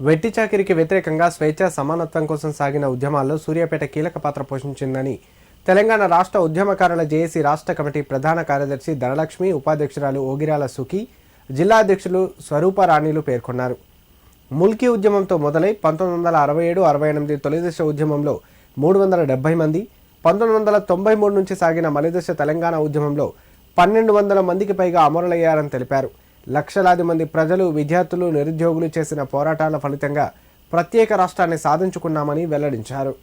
వెట్టి చాకిరికి వ్యతిరేకంగా స్వేచ్ఛ సమానత్వం కోసం సాగిన ఉద్యమాల్లో సూర్యాపేట కీలక పాత్ర పోషించిందని తెలంగాణ రాష్ట్ర ఉద్యమకారుల జేఏసీ రాష్ట్ర కమిటీ ప్రధాన కార్యదర్శి ధనలక్ష్మి ఉపాధ్యక్షురాలు ఓగిరాల సుఖి జిల్లా అధ్యక్షులు స్వరూపరాణిలు పేర్కొన్నారు. ముల్కీ ఉద్యమంతో మొదలై పంతొమ్మిది వందల అరవై ఏడు అరవై ఎనిమిది తొలిదశ ఉద్యమంలో మూడు వందల డెబ్బై మంది పంతొమ్మిది వందల తొంభై మూడు నుంచి సాగిన మలిదశ తెలంగాణ ఉద్యమంలో పన్నెండు వందల మందికి పైగా అమరులయ్యారని తెలిపారు. లక్షలాది మంది ప్రజలు విద్యార్థులు నిరుద్యోగులు చేసిన పోరాటాల ఫలితంగా ప్రత్యేక రాష్ట్రాన్ని సాధించుకున్నామని వెల్లడించారు.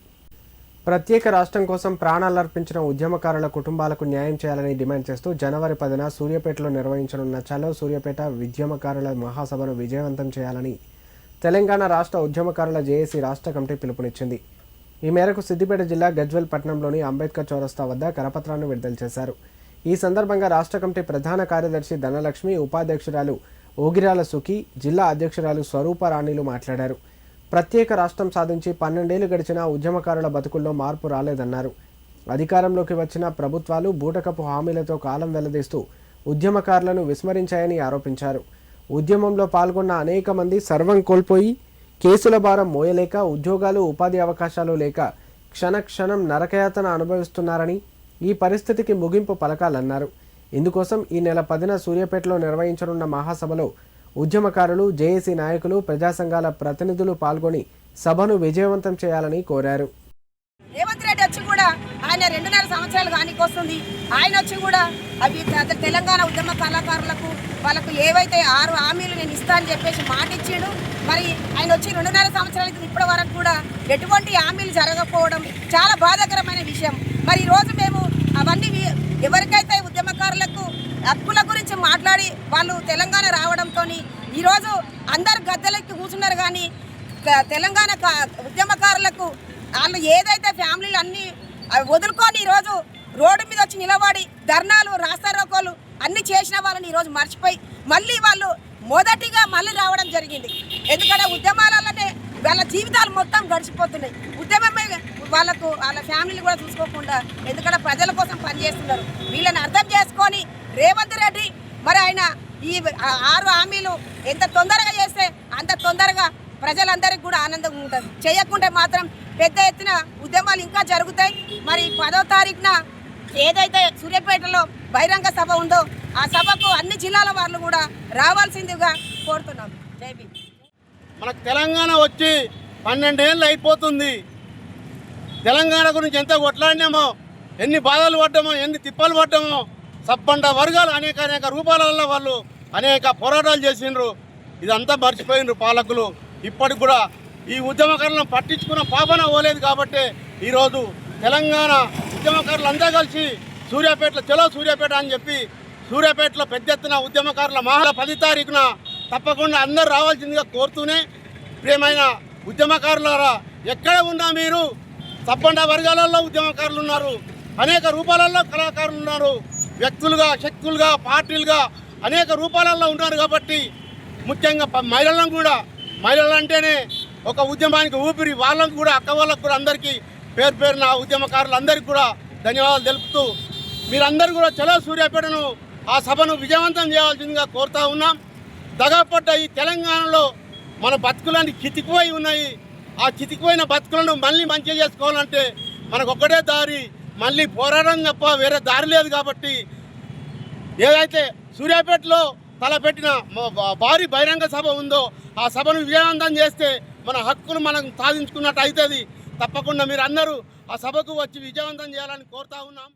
ప్రత్యేక రాష్ట్రం కోసం ప్రాణాలర్పించిన ఉద్యమకారుల కుటుంబాలకు న్యాయం చేయాలని డిమాండ్ చేస్తూ జనవరి పదిన సూర్యాపేటలో నిర్వహించనున్న చలో సూర్యాపేట ఉద్యమకారుల మహాసభను విజయవంతం చేయాలని తెలంగాణ రాష్ట్ర ఉద్యమకారుల జేఏసీ రాష్ట్ర కమిటీ పిలుపునిచ్చింది. ఈ మేరకు సిద్దిపేట జిల్లా గజ్వెల్ పట్టణంలోని అంబేద్కర్ చౌరస్తా వద్ద కరపత్రాన్ని విడుదల చేశారు. ఈ సందర్భంగా రాష్ట్ర కమిటీ ప్రధాన కార్యదర్శి ధనలక్ష్మి ఉపాధ్యక్షురాలు ఓగిరాల సుఖి జిల్లా అధ్యక్షురాలు స్వరూపరాణిలు మాట్లాడారు. ప్రత్యేక రాష్ట్రం సాధించి పన్నెండేళ్ళు గడిచినా ఉద్యమకారుల బతుకుల్లో మార్పు రాలేదన్నారు. అధికారంలోకి వచ్చిన ప్రభుత్వాలు బూటకపు హామీలతో కాలం వెల్లదీస్తూ ఉద్యమకారులను విస్మరించాయని ఆరోపించారు. ఉద్యమంలో పాల్గొన్న అనేక మంది సర్వం కోల్పోయి కేసుల భారం మోయలేక ఉద్యోగాలు ఉపాధి అవకాశాలు లేక క్షణ క్షణం నరకయాతన అనుభవిస్తున్నారని ఈ పరిస్థితికి ముగింపు పలకాలన్నారు. ఇందుకోసం ఈ నెల పదిన సూర్యాపేటలో నిర్వహించనున్న మహాసభలో ఉద్యమకారులు జేఏసీ నాయకులు ప్రజా సంఘాల ప్రతినిధులు పాల్గొని సభను విజయవంతం చేయాలని కోరారు. రేవంత్ రెడ్డి వచ్చి కూడా ఆయన రెండున్నర సంవత్సరాలు కానికొస్తుంది. ఆయన వచ్చి కూడా అవి అతను తెలంగాణ ఉద్యమ కళాకారులకు వాళ్ళకు ఏవైతే ఆరు హామీలు నేను ఇస్తానని చెప్పేసి మాట ఇచ్చాడు మరి ఆయన వచ్చి రెండున్నర సంవత్సరాల ఇప్పటి వరకు కూడా ఎటువంటి హామీలు జరగకపోవడం చాలా బాధాకరమైన విషయం. మరి ఈరోజు మేము ఇవన్నీ ఎవరికైతే ఉద్యమకారులకు హక్కుల గురించి మాట్లాడి వాళ్ళు తెలంగాణ రావడంతో ఈరోజు అందరు గద్దెలకి కూర్చున్నారు కానీ తెలంగాణ కా- ఉద్యమకారులకు వాళ్ళు ఏదైతే ఫ్యామిలీలు అన్నీ అవి వదులుకొని ఈరోజు రోడ్డు మీద వచ్చి నిలబడి ధర్నాలు రాస్తారోకోలు అన్ని చేసిన వాళ్ళని ఈరోజు మర్చిపోయి మళ్ళీ వాళ్ళు మొదటిగా మళ్ళీ రావడం జరిగింది. ఎందుకంటే ఉద్యమాలలోనే వాళ్ళ జీవితాలు మొత్తం గడిచిపోతున్నాయి. ఉద్యమమే వాళ్ళకు వాళ్ళ ఫ్యామిలీని కూడా చూసుకోకుండా ఎందుకంటే ప్రజల కోసం పనిచేస్తున్నారు. వీళ్ళని అర్థం చేసుకొని రేవంత్ రెడ్డి మరి ఆయన ఈ ఆరు హామీలు ఎంత తొందరగా చేస్తే అంత తొందరగా ప్రజలందరికీ కూడా ఆనందంగా ఉంటుంది. చేయకుంటే మాత్రం పెద్ద ఎత్తున ఉద్యమాలు ఇంకా జరుగుతాయి. మరి పదో తారీఖున ఏదైతే సూర్యాపేటలో బహిరంగ సభ ఉందో ఆ సభకు అన్ని జిల్లాల వాళ్ళు కూడా రావాల్సిందిగా కోరుతున్నాం. జైబీ మనకు తెలంగాణ వచ్చి పన్నెండేళ్ళు అయిపోతుంది. తెలంగాణ గురించి ఎంత కొట్లాడినామో ఎన్ని బాధలు పడ్డామో ఎన్ని తిప్పలు పడ్డామో సబ్బండ వర్గాలు అనేక అనేక రూపాలలో వాళ్ళు అనేక పోరాటాలు చేసిండ్రు. ఇదంతా మర్చిపోయినరు పాలకులు. ఇప్పటికి కూడా ఈ ఉద్యమకారులను పట్టించుకున్న పాపన పోలేదు కాబట్టి ఈరోజు తెలంగాణ ఉద్యమకారులు అంతా కలిసి సూర్యాపేటలో చలో సూర్యాపేట అని చెప్పి సూర్యాపేటలో పెద్ద ఎత్తున ఉద్యమకారుల మహా పది తారీఖున తప్పకుండా అందరు రావాల్సిందిగా కోరుతూనే ప్రియమైన ఉద్యమకారులారా ఎక్కడ ఉన్నా మీరు తప్పండ వర్గాలలో ఉద్యమకారులు ఉన్నారు అనేక రూపాలలో కళాకారులు ఉన్నారు వ్యక్తులుగా శక్తులుగా పార్టీలుగా అనేక రూపాలలో ఉన్నారు కాబట్టి ముఖ్యంగా మహిళలను కూడా మహిళలు అంటేనే ఒక ఉద్యమానికి ఊపిరి వాళ్ళకు కూడా అక్క వాళ్ళకు కూడా అందరికీ పేరు పేరున ఉద్యమకారులందరికీ కూడా ధన్యవాదాలు తెలుపుతూ మీరందరూ కూడా చలో సూర్యాపేటను ఆ సభను విజయవంతం చేయాల్సిందిగా కోరుతా ఉన్నాం. దగాపడ్డ ఈ తెలంగాణలో మన బతుకులన్నీ చితికిపోయి ఉన్నాయి. ఆ చితికిపోయిన బతుకులను మళ్ళీ మంచిగా చేసుకోవాలంటే మనకు ఒక్కటే దారి మళ్ళీ పోరాటం తప్ప వేరే దారి లేదు కాబట్టి ఏదైతే సూర్యాపేటలో తలపెట్టిన భారీ బహిరంగ సభ ఉందో ఆ సభను విజయవంతం చేస్తే మన హక్కును మనం సాధించుకున్నట్టు అవుతుంది తప్పకుండా మీరు అందరూ ఆ సభకు వచ్చి విజయవంతం చేయాలని కోరుతా ఉన్నాం.